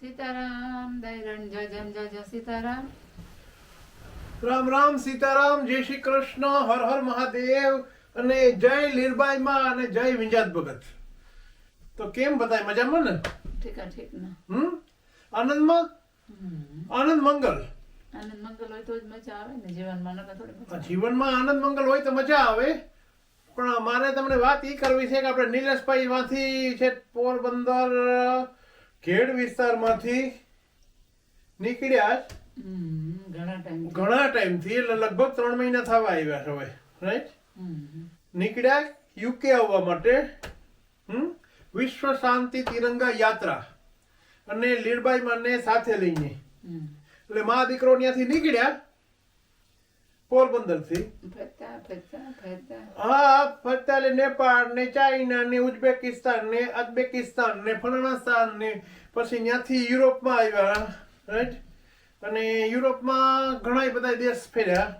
સીતારામ દૈરણ જય જમ જય જય સીતારામ. રામ રામ સીતારામ જય શ્રી કૃષ્ણ હર હર મહાદેવ અને જય લીરબાઈ માં અને જય વિંજાત ભગત. તો કેમ બધાય મજામાં ને? ઠીક ઠીક ને. હમ? આનંદમાં. આનંદ મંગલ. આનંદ મંગલ હોય તો જ મજા આવે ને જીવનમાં થોડી. જીવનમાં આનંદ મંગલ હોય તો મજા આવે પણ મારે તમને વાત એ કરવી છે કે આપણે નીલેશભાઈ માંથી છે પોરબંદર ખેડ વિસ્તારમાંથી નીકળ્યા ઘણા ટાઈમથી. ટાઈમથી એટલે લગભગ ત્રણ મહિના થવા આવ્યા હવે રાઈટ નીકળ્યા યુકે આવવા માટે વિશ્વ શાંતિ તિરંગા યાત્રા અને લીડબાઈ માને સાથે લઈને. એટલે મા દીકરો ત્યાંથી નીકળ્યા પોરબંદરથી હા ફરતા નેપાળ ને ચાઇના ને ઉઝબેકિસ્તાન ને અઝબેકિસ્તાન ને ફલાણાસ્તાન ને પછી ત્યાંથી યુરોપમાં આવ્યા રાઈટ અને યુરોપમાં ઘણા બધા દેશ ફેર્યા.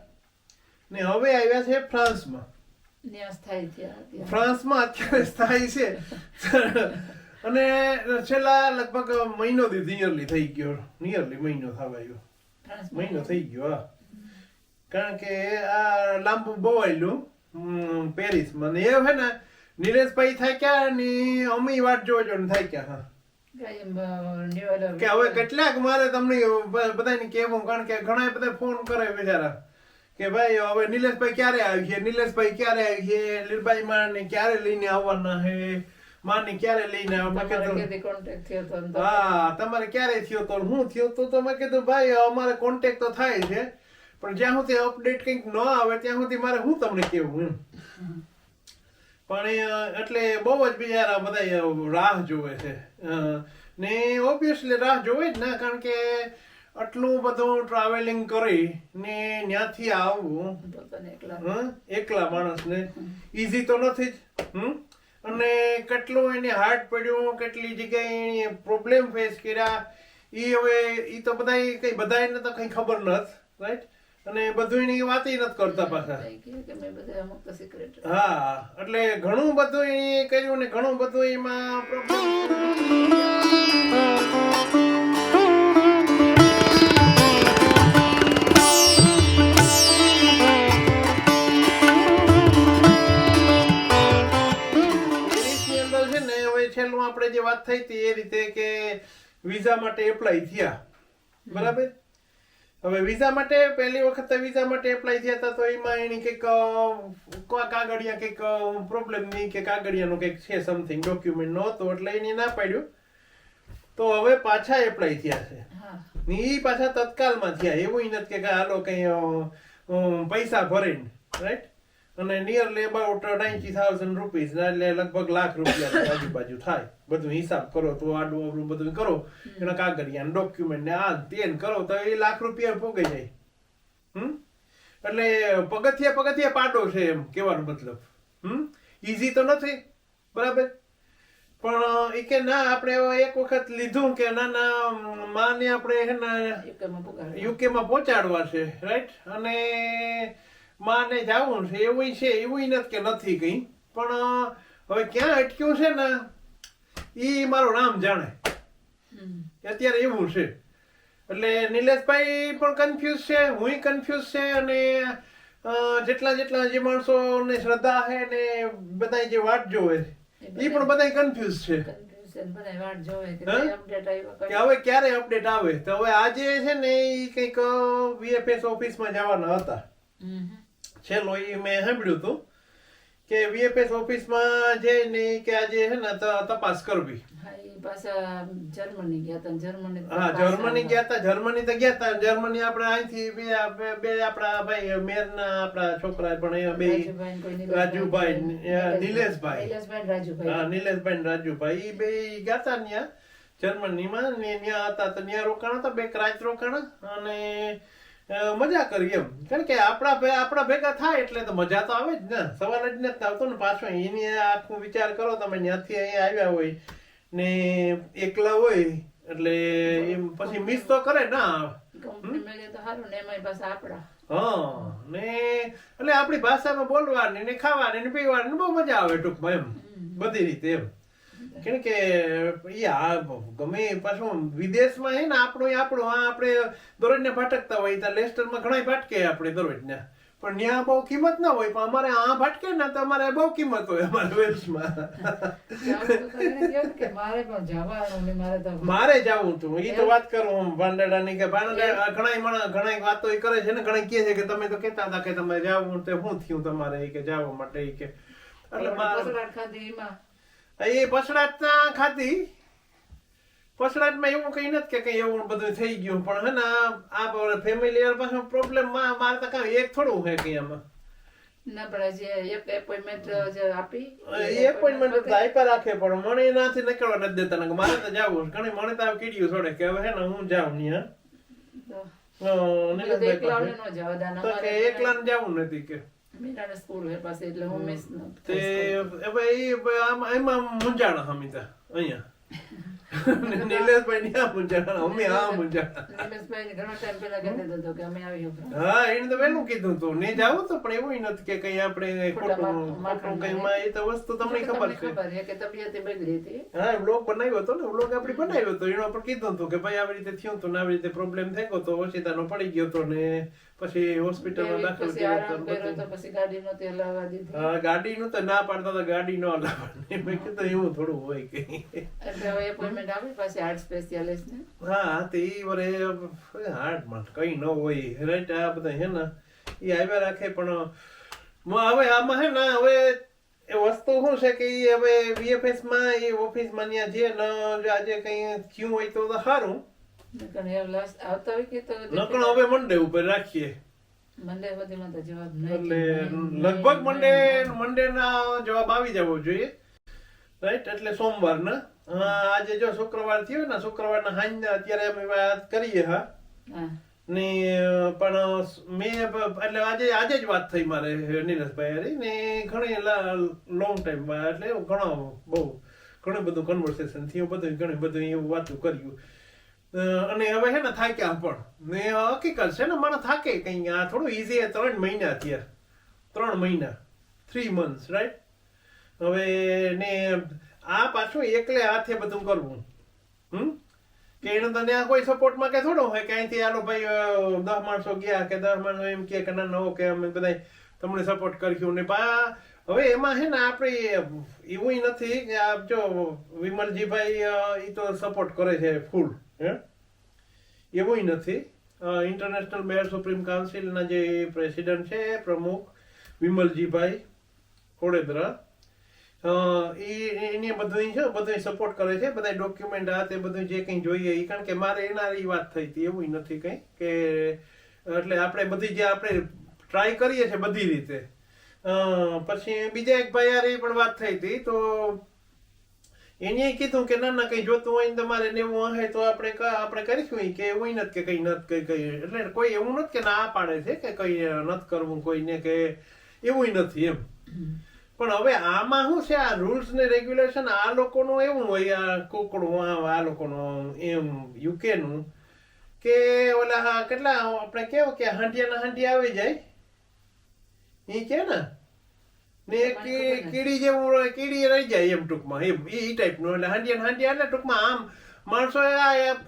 ને હવે આવ્યા છે ફ્રાન્સમાં. ફ્રાન્સમાં અત્યારે સ્થાયી છે. અને છેલ્લા લગભગ મહિનો દીધી નિયરલી થઈ ગયો. નિયરલી મહિનો થવા આવ્યો. મહિનો થઈ ગયો હા. કારણ કે આ લાંબુ બહુ આવેલું પેરિસમાં. ને એ હે ને નિલેશભાઈ થાય ક્યાં ને અમી વાટ જોજો ને થાય ક્યાં હા. કે હવે કેટલાક મારે તમને બધાને કહેવું કારણ કે ઘણા બધા ફોન કરે બિચારા. કે ભાઈ હવે નિલેશભાઈ ક્યારે આવી છે? નિલેશભાઈ ક્યારે આવી છે? લીલભાઈ માને ક્યારે લઈને આવવાના હે? માને ક્યારે લઈને આવવા હા તમારે ક્યારે થયો તો? હું થયો તો તો મેં કીધું ભાઈ અમારે કોન્ટેક્ટ તો થાય છે પણ જ્યાં સુધી અપડેટ કંઈક ન આવે ત્યાં સુધી મારે હું તમને કેવું પણ એટલે બહુ જ બિચારા બધા રાહ જોવે છે. ને ઓબ્વિયસલી રાહ જોવે જ ને કારણ કે આટલું બધું ટ્રાવેલિંગ કરી ને ત્યાંથી આવવું એકલા હં? એકલા માણસને ઈઝી તો નથી જ હમ? અને કેટલું એને હાર્ડ પડ્યું કેટલી જગ્યાએ પ્રોબ્લેમ ફેસ કર્યા એ હવે એ તો બધા કઈ બધાને તો કઈ ખબર નથી રાઈટ અને બધું એની વાત નથી કરતા પાછા. કે મેં બધા અમુક તો હા એટલે ઘણું બધું એ કર્યું ને ઘણું બધું એમાં છેલ્લું આપણે જે વાત થઈ હતી એ રીતે કે વિઝા માટે એપ્લાય થયા. બરાબર? હવે વિઝા માટે પહેલી વખત વિઝા માટે એપ્લાય થયા હતા તો એમાં એની કંઈક કાગળિયા કંઈક પ્રોબ્લેમ નહીં કે કાગળિયાનું કંઈક છે સમથિંગ ડોક્યુમેન્ટ નહોતું એટલે એને ના પાડ્યું. તો હવે પાછા એપ્લાય થયા છે. એ ને પાછા તત્કાલમાં થયા એવું નથી કે હાલો કઈ પૈસા ભરીને રાઈટ અને nearly about ninety thousand rupees એટલે લગભગ લાખ રૂપિયા આજુબાજુ થાય. બધું હિસાબ કરો તો આડું અવડું બધું કરો. એના કાગળિયા ડોક્યુમેન્ટ ને આ તેન કરો તો એ લાખ રૂપિયા પોગી જાય. હમ? એટલે પગથિયા પગથિયા પાડો છે એમ કહેવાનો મતલબ. હમ? ઈઝી તો નથી. બરાબર? પણ એ કે ના આપણે એક વખત લીધું કે ના ના માને આપણે યુકે માં પહોંચાડવા છે રાઈટ અને માને જવું છે એવું છે એવું નથી કે નથી કઈ. પણ હવે ક્યાં અટક્યું છે ને એ મારું નામ જાણે. અત્યારે એવું છે. એટલે નિલેશભાઈ પણ કન્ફ્યુઝ છે હું કન્ફ્યુઝ છે અને જેટલા જેટલા જે માણસોને શ્રદ્ધા છે ને બધા જે વાટ જોવે છે એ પણ બધા કન્ફ્યુઝ છે. કે હવે ક્યારે અપડેટ આવે? તો હવે આજે છે ને એ કંઈક વીએફએસ ઓફિસમાં જવાના હતા. છેલ્લો એ મેં સાંભળ્યું હતું કે વીએફએસ ઓફિસમાં જઈને કે આજે હે ને તપાસ કરવી. જર્મની ગયા હતા જર્મની હા જર્મની ગયા હતા જર્મની તો ગયા હતા જર્મની આપણે અહીંથી બે બે- આપણા ભાઈ મેરના આપણા છોકરા પણ બે રાજુભાઈ નિલેશભાઈ હા નિલેશભાઈ રાજુભાઈ ઈ બે ગયા હતા ત્યાં જર્મનીમાં ને ત્યાં હતા તો ત્યાં રોકાણ હતા બે રાત રોકાણ અને મજા કરી એમ. કારણ કે આપણા આપણા ભેગા થાય એટલે તો મજા તો આવે જ ને. સવાલ જ નથી આવતો ને પાછો એની આખો વિચાર કરો તમે ત્યાંથી અહીંયા આવ્યા હોય ને એકલા હોય એટલે એમ પછી મિસ તો કરે ના હા ને એટલે આપણી ભાષામાં બોલવાની ને ખાવાની ને પીવાની બહુ મજા આવે ટૂંકમાં એમ. બધી રીતે એમ. કેમ કે આ ગમે પાછું વિદેશમાં હે ને આપણું આપણું આ આપણે દરરોજને ભાટકતા હોય ત્યાં લેસ્ટરમાં ઘણા ભાટકે આપણે દરરોજના. પણ ત્યાં બહુ કિંમત ના હોય પણ અમારે આ ભટકે ને તો અમારે બહુ કિંમત હોય અમારે વેલ્સમાં. મારે જવું તો હતું ઈ તો વાત કરું હું ભાંડેડાની કે ભાંડેડા ઘણા માણસ ઘણા વાતો કરે છે ને ઘણા કહે છે કે તમે તો કહેતા હતા કે તમે જવું તે શું થયું તમારે કે જાવા માટે કે. એટલે એ પસડાટ ના ખાધી. પસડાટમાં એવું કઈ નથી કે કઈ એવું બધું થઈ ગયું પણ હે ને આ- ફેમિલી યાર પાછું પ્રોબ્લેમમાં મારે તો કાંઈ એક થોડું હે કઈ આમાં. છે. એકલા જવું નથી કે. મીરાને સ્કૂલ હે પાસે એટલે હું મિસ ન તે હવે ઈ આમાં એમાં મૂંઝાણા હમીતા અહીંયા નિલેશભાઈ ન્યા મૂંઝાણા અમે આ મૂંઝાણા નિલેશભાઈ ઘણો ટાઈમ પહેલા કહેતો હતો કે અમે આવી ઉભરા હા એને તો વહેલું કીધું તું ને જાવું તો પણ એવું નથી કે કઈ આપણે ખોટા ખોટું મા- ખોટું કઈ માં એ તો વસ્તુ તમને ખબર છે ખબર છે કે તબિયત એ બગડી હતી હા બ્લોગ બનાવ્યો હતો ને બ્લોગ આપણે બનાવ્યો હતો એનો પર કીધું હતું કે ભાઈ આવી રીતે થયું હતું ને આવી રીતે પ્રોબ્લેમ થઈ ગયો તો ઓછીતાનો પડી ગયો હતો ને પછી હોસ્પિટલમાં દાખલ કર્યો પછી ગાડી નહોતી હલાવવા દીધી. હા ગાડીનું તો ના પાડતા તો ગાડી ન હલાવવાની મેં કીધું એવું થોડું હોય કે. એટલે હવે એપોઇન્ટમેન્ટ આપી પાછી હાર્ટ સ્પેશિયાલિસ્ટ ને. હા તે ઈ વરે હાર્ડમાં કઈ ન હોય. રાઈટ આ બધા હે ને એ આવ્યા રાખે પણ હવે આમાં હે ને હવે એ વસ્તુ શું છે કે ઈ હવે વીએફએસમાં એ ઓફિસમાં ત્યાં જે ન આજે કઈ થયું હોય તો સારું. નકર એ last આવતા હોય કે તો નકર હવે મંડે ઉપર રાખીએ. મંડે સુધીમાં તો જવાબ એટલે લગભગ મંડે મંડે ના જવાબ આવી જવો જોઈએ. રાઈટ એટલે સોમવાર ના આજે જો શુક્રવાર થયો ને શુક્રવારના હાંજ અત્યારે અમે વાત કરીએ હા. ને પણ મેં એટલે આજે આજે જ વાત થઈ મારે નીરજભાઈ હારી. ને ઘણી લોંગ ટાઈમ એટલે ઘણો બહુ ઘણું બધું કન્વર્સેશન થયું બધું ઘણું બધું એવું વાતું કર્યું. અને હવે છે ને થાક્યા પણ. ને હકીકત છે ને મને થાકે કઈ આ થોડું ઈઝી ત્રણ મહિના થયા ત્રણ મહિના. થ્રી મંથ્સ રાઈટ હવે ને આ પાછું એકલે હાથે બધું કરવું. હમ? કે એને તને આ કોઈ સપોર્ટમાં કે થોડો હોય કે અહીંથી આલો ભાઈ દસ માણસો ગયા કે દસ માણસો એમ કે ના નવો કે અમે બધા તમને સપોર્ટ કર્યું. ને પા, હવે એમાં છે ને આપણે એવું નથી કે આ જો વિમલજીભાઈ એ તો સપોર્ટ કરે છે ફૂલ હે? એવું નથી. ઇન્ટરનેશનલ મેયર સુપ્રીમ કાઉન્સિલના જે પ્રેસિડેન્ટ છે પ્રમુખ વિમલજીભાઈ કોડેદરા એ એને બધું છે બધું સપોર્ટ કરે છે બધા ડોક્યુમેન્ટ આ તે બધું જે કંઈ જોઈએ એ કારણ કે મારે એના એ વાત થઈ હતી, એવું નથી કંઈ. કે એટલે આપણે બધી જે આપણે ટ્રાય કરીએ છીએ બધી રીતે. પછી બીજા એક ભાઈ પણ વાત થઈ હતી, તો એને કીધું કે ના ના કઈ જોતું હોય તમારે ને એવું હશે તો આપણે આપણે કરીશું કે એવું નથી કે કઈ નથી કઈ કઈ. એટલે કોઈ એવું નથી કે ના પાડે છે કે કઈ નથી કરવું કોઈને કે એવું નથી એમ. પણ હવે આમાં શું છે? આ રૂલ્સ ને રેગ્યુલેશન આ લોકોનું એવું હોય, આ કોકડું આ લોકોનું એમ, યુકેનું કે ઓલા હા, કેટલા, આપણે કેવું કે હાંડિયા ના હાંડિયા આવી જાય. એ કે ને? ને કીડી જેવું કીડી રહી જાય એમ ટૂંકમાં એમ એ ટાઈપનું. એટલે હાંડિયા હાંડિયા એટલે ટૂંકમાં આમ માણસો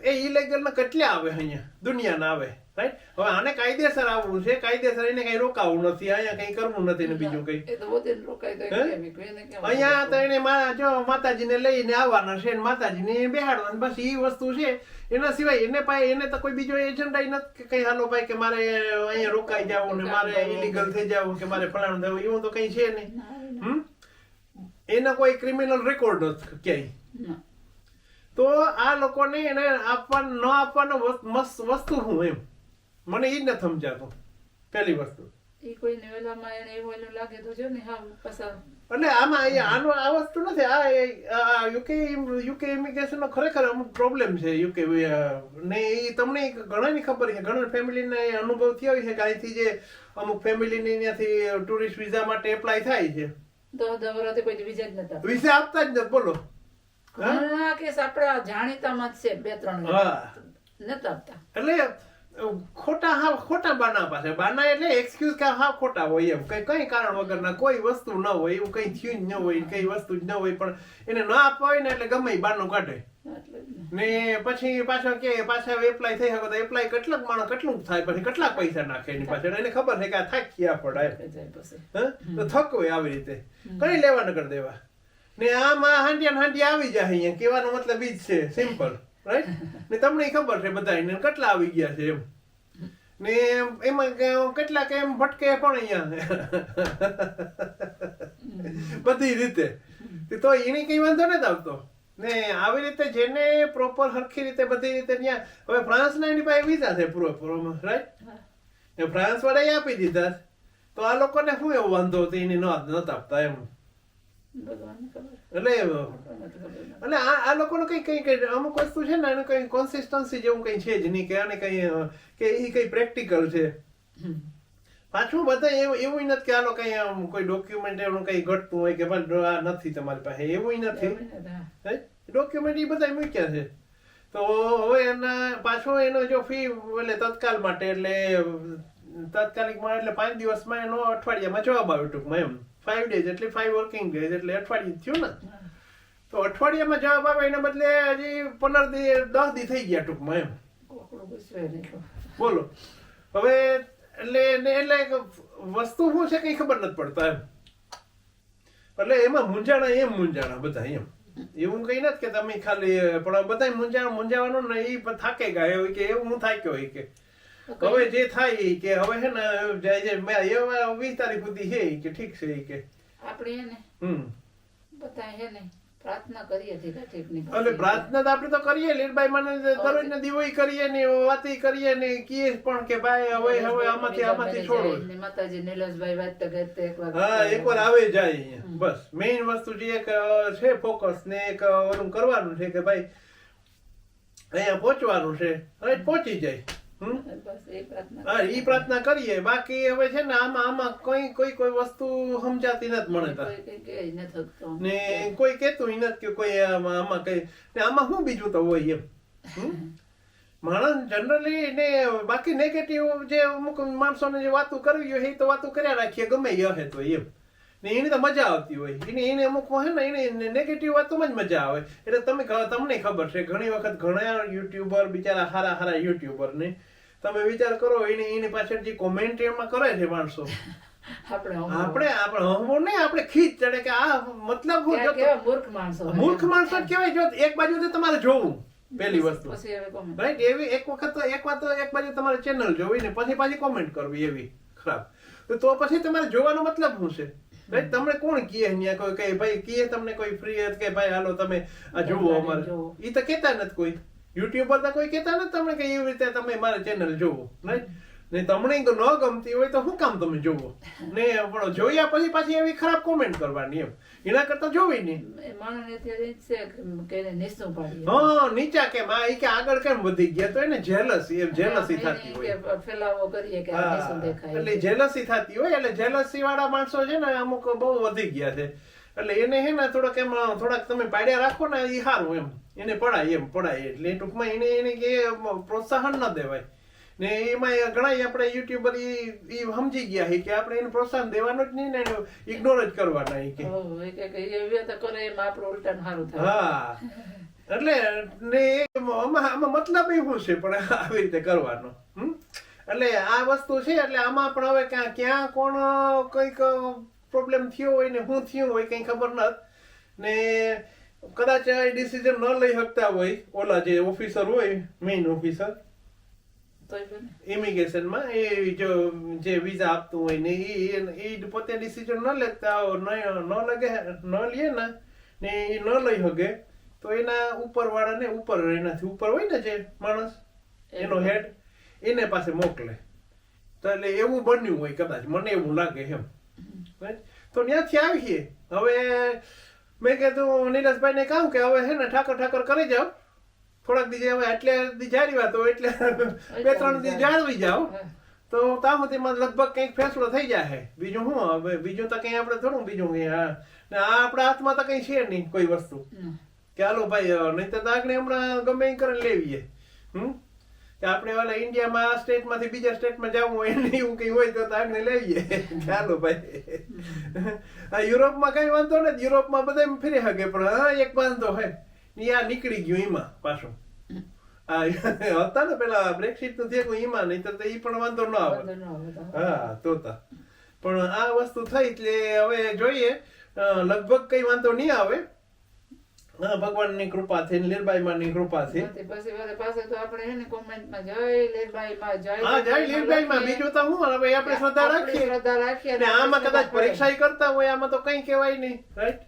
એ ઇલેગલ ના કેટલા આવે અહીંયા? દુનિયાના આવે રાઈટ હવે આને કાયદેસર આવવું છે કાયદેસર એને કઈ રોકાવું નથી અહીંયા કઈ કરવું નથી ને બીજું કઈ. અહીંયા તો એને જો માતાજીને લઈને આવવાના છે ને માતાજીને બેહાડવાના બસ એ વસ્તુ છે. એના સિવાય એને પાસે એને તો કોઈ બીજો એજન્ડા નથી કે કઈ હાલો ભાઈ કે મારે અહીંયા રોકાઈ જવું ને મારે ઇલીગલ થઈ જવું કે મારે ફલાણું થવું એવું તો કઈ છે નહીં. હમ? એના કોઈ ક્રિમિનલ રેકોર્ડ નથી ક્યાંય. તો આ લોકોને એને આપવા ન આપવાનો વસ્તુ શું એમ? મને એ જ નથી સમજાતું. પહેલી વસ્તુ. ને હા એટલે આમાં આનો આ વસ્તુ નથી. આ યુકે યુકે ઇમિગ્રેશન નો ખરેખર અમુક પ્રોબ્લેમ છે. યુકે ને એ તમને ઘણાની ખબર છે. ઘણા ફેમિલીને અનુભવ થયો છે કે અહીંથી જે અમુક ફેમિલીની ત્યાંથી ટુરિસ્ટ વિઝા માટે એપ્લાય થાય છે. વિઝા આપતા જ નથી. બોલો. હા? ઘણા કેસ આપણા જાણીતામાં જ છે બે ત્રણ નતા આપતા એટલે ખોટા હા ખોટા બાના પાસે. બાના એટલે એક્સક્યુઝ કે હા ખોટા હોય એમ. કઈ કઈ કારણ વગરના કોઈ વસ્તુ ન હોય એવું કઈ થયું જ ન હોય કઈ વસ્તુ જ ન હોય પણ એને ન આપવા હોય ને એટલે ગમે બાનું કાઢે. ને. પછી પાછો કે પાછા એપ્લાય થઈ શકે તો એપ્લાય કેટલાક માણસ કેટલું થાય પછી કેટલાક પૈસા નાખે એની પાછળ. એને ખબર છે કે આ થાક્યા પડે એમ. કે જાય પછી. તો થકવે આવી રીતે. કઈ લેવા ન કરી દેવા. ને આમાં હાંડિયા હાંડિયા આવી જાય અહીંયા. કહેવાનો મતલબ ઈ જ છે. સિમ્પલ રાઈટ ને તમને ખબર છે બધાને કેટલા આવી ગયા છે એમ. ને એમાં કેટલાક એમ ભટકે પણ અહીંયા. બધી રીતે. તો એને કઈ વાંધો નથી આવતો. ને આવી રીતે જેને પ્રોપર હરખી રીતે બધી રીતે ત્યાં હવે ફ્રાન્સના એની પાસે વિઝા છે પ્રોપર રાઈટ હા. એ ફ્રાન્સ વાળાએ આપી દીધા તો આ લોકોને શું એવો વાંધો હતો? એને ન નતા આપતા એમ. એટલે. એટલે આ આ લોકોનું કઈ કઈ કઈ અમુક વસ્તુ છે ને એનું કઈ કોન્સિસ્ટન્સી જેવું કઈ છે જ નહીં કે આને કઈ કે એ કઈ પ્રેક્ટિકલ છે. પાછું બધા એવું એવું નથી કે આનો કઈ કોઈ ડોક્યુમેન્ટ એનું કઈ ઘટતું હોય કે ભાઈ આ નથી તમારી પાસે એવું નથી. એવું. ડોક્યુમેન્ટ એ બધા મૂક્યા છે. તો હવે એના પાછો એનો જો ફી એટલે તત્કાલ માટે એટલે તાત્કાલિકમાં એટલે પાંચ દિવસમાં એનો અઠવાડિયામાં જવાબ આવ્યો ટૂંકમાં એમ. ફાઈવ ડેઝ એટલે ફાઈવ વર્કિંગ ડેઝ એટલે અઠવાડિયું થયું ને. તો અઠવાડિયામાં જવાબ આવે એના બદલે હજી પંદર દી દસ દી થઈ ગયા ટૂંકમાં એમ. બોલો. હવે એટલે એટલે વસ્તુ શું છે કઈ ખબર નથી પડતા એમ. એટલે એમાં મૂંઝાણા એમ મૂંઝાણા બધા એમ. એવું કઈ નથી કે તમે ખાલી પણ બધા મૂંઝાણ મૂંઝાવાનું ને એ થાકે ગયા હોય કે એવું હું થાક્યો હોય કે. હવે જે થાય એ કે હવે હે ને જાય છે મેં એવા વીસ તારીખ સુધી છે કે ઠીક છે કે. આપણે એને હમ. બધા હે ને પ્રાર્થના કરીએ ઠીક ઠીક એટલે પ્રાર્થના તો આપણે તો કરીએ લીલબાઈ મને દરરોજ ને દિવોઈ કરીએ ને વાતી કરીએ ને કીએ પણ કે ભાઈ હવે હવે આમાંથી આમાંથી છોડો. ને માતાજી નીલજભાઈ વાંચતા ગાતા એક વાર. હા એકવાર આવે જાય બસ મેઈન વસ્તુ જે એક છે ફોકસ ને એક ઓલું કરવાનું છે કે ભાઈ અહીંયા પહોંચવાનું છે. અને પહોંચી જાય. એ પ્રાર્થના કરીએ. બાકી હવે છે ને આમાં આમાં કોઈ કોઈ કોઈ વસ્તુ સમજાતી નથી મને ન કોઈ કેતું નથી કે કોઈ આમાં આમાં કઈ ને આમાં શું બીજું તો હોય એમ? માણસ જનરલી ને બાકી નેગેટિવ જે અમુક માણસોને જે વાતો કરવી હોય એ તો વાતો કર્યા રાખીએ ગમે એ હે તો એમ. ને એની તો મજા આવતી હોય. એને એને અમુક હોય ને એને નેગેટિવ વાતોમાં જ મજા આવે. એટલે તમે તમને ખબર છે ઘણી વખત ઘણા યુટ્યુબર બિચારા હારા હારા યુટ્યુબર ને તમે વિચાર કરો એની એની પાછળ જે કોમેન્ટ એમાં કરે છે માણસો. આપણે આપણે આપણે નહીં આપણે ખીચ ચડે કે આ મતલબ મૂર્ખ માણસો મૂર્ખ માણસો કહેવાય જો એક બાજુ તમારે જોવું પહેલી વસ્તુ. રાઈટ એવી એક વખત તો એક વાર તો એક બાજુ તમારે ચેનલ જોવી ને પછી પાછી કોમેન્ટ કરવી એવી. ખરાબ. તો પછી તમારે જોવાનો મતલબ શું છે? રાઈટ તમને કોણ કીએ અહીંયા કોઈ કઈ ભાઈ કીએ તમને કોઈ ફ્રી કે ભાઈ હાલો તમે આ જુઓ અમારે. એ ઈ તો કહેતા નથી કોઈ. યુટ્યુબર તો કોઈ કહેતા નથી તમને કે એવી રીતે તમે મારા ચેનલ જોવો ને તમને ન ગમતી હોય તો શું કામ તમે જોવો ને પણ જોયા પછી પાછી એવી ખરાબ કોમેન્ટ કરવાની એમ. એના કરતા જોવી નહીં. હા નીચા કેમ? આ કે આગળ કેમ વધી ગયા? તો એને જેલસી એમ જેલસી થતી હોય. ફેલાવો કરીએ કે એટલે જેલસી થતી હોય એટલે જેલસી વાળા માણસો છે ને અમુક બહુ વધી ગયા છે. એટલે એને હે ને થોડાક એમ થોડાક તમે પાડ્યા રાખો ને એ સારું એમ. એને પડાય એમ પડાય. એટલે ટૂંકમાં એને એને કે પ્રોત્સાહન ન દેવાય. ને એમાં ઘણા આપણે યુટ્યુબર ઈ સમજી ગયા છે કે આપણે એને પ્રોત્સાહન દેવાનું જ નહીં ને ઇગ્નોર જ કરવાના એ કે- કરે એમાં આપણું ઉલટાનું સારું થાય. હા. એટલે ને એ આમાં આમાં મતલબ એવું છે પણ આવી રીતે કરવાનો હમ? એટલે આ વસ્તુ છે એટલે આમાં પણ હવે ક્યાં ક્યાં કોણ કંઈક પ્રોબ્લેમ થયો હોય ને શું થયું હોય કંઈ ખબર નથી ને કદાચ ડિસિઝન ન લઈ શકતા હોય ઓલા જે ઓફિસર હોય મેઇન ઓફિસર ઇમિગ્રેશનમાં એ જો જે વિઝા આપતું હોય ને એ એ પોતે ડિસિઝન ન લેતા હોય, ન લગે ન લે ને ને એ ન લઈ શકે તો એના ઉપર વાળાને ઉપર એનાથી ઉપર હોય ને જે માણસ એનો હેડ એને પાસે મોકલે. તો એટલે એવું બન્યું હોય કદાચ મને એવું લાગે એમ? તો ત્યાંથી આવીએ હવે મેં કીધું નીરજભાઈને કહું કે હવે છે ને ઠાકર ઠાકર કરી જાઓ. થોડાક દિવસે હવે એટલે દી જારી વાતો એટલે બે ત્રણ દી જાળવી જાઓ. હા. તો તામતીમાં લગભગ કંઈક ફેસલો થઈ જાય બીજું શું હવે? બીજું તો કંઈ આપણે થોડું બીજું કંઈ હા. ને આ આપણા હાથમાં તો કંઈ છે નહીં કોઈ વસ્તુ. કે હાલો ભાઈ નહીં તો આગળ હમણાં ગમે એ કરીને લેવીએ. હમ? આપણે ઓલા ઇન્ડિયામાં આ સ્ટેટમાંથી બીજા સ્ટેટમાં જવું હોય ને એવું કંઈ હોય તો આગળ લઈએ. ચાલો ભાઈ. આ યુરોપમાં કઈ વાંધો નથી. યુરોપમાં બધા ફરી શકે પણ હા એક વાંધો ઈ આ નીકળી ગયું એમાં પાછું. હા હતા ને પેલા બ્રેક્સિટનું થયું એમાં નહીં તો એ પણ વાંધો ન આવે. હા તા પણ આ વસ્તુ થઈ એટલે હવે જોઈએ. લગભગ કઈ વાંધો નહીં આવે. હા ભગવાનની કૃપા છે લીરબાઈમાંની કૃપા છે નથી. પછી વારે પાસે તો આપણે હે ને કોમેન્ટમાં જય લીરબાઈમાં જય હા જય લીરબાઈમાં લખીએ. બીજું તો હું હવે આપણે શ્રદ્ધા રાખીએ. શ્રદ્ધા રાખીએ આમાં કદાચ પરીક્ષા કરતા હોય આમાં તો કઈ કહેવાય નહીં. રાઈટ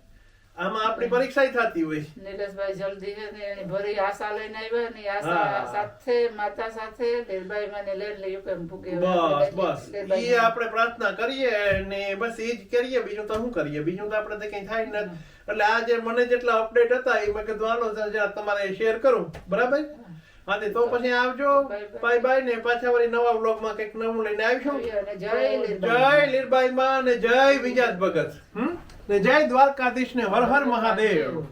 આમાં આપણી પરીક્ષા થતી હોય. નીલેશભાઈ જલ્દી છે ને એની ભરી આશા લઈને આવ્યા ને આશા સાથે માતા સાથે નીલભાઈ ને લઈને લઈ કેમ ફૂગે બસ બસ. એ આપણે પ્રાર્થના કરીએ અને બસ એ જ કરીએ બીજું તો શું કરીએ? બીજું તો આપણે કઈ થાય ને એટલે આ જે મને જેટલા અપડેટ હતા એ મેં કીધું હાલો તમારે શેર કરું. બરાબર? હા તો પછી આવજો. ભાઈ ભાઈ બાય બાય ને પાછા વળી નવા વ્લોગમાં કંઈક નવું લઈને આવીશું. જય લીરબાઈ જય લીરબાઈ માં અને જય વિજાત ભગત. હમ? ને જય દ્વારકાધીશ ને હર હર મહાદેવ.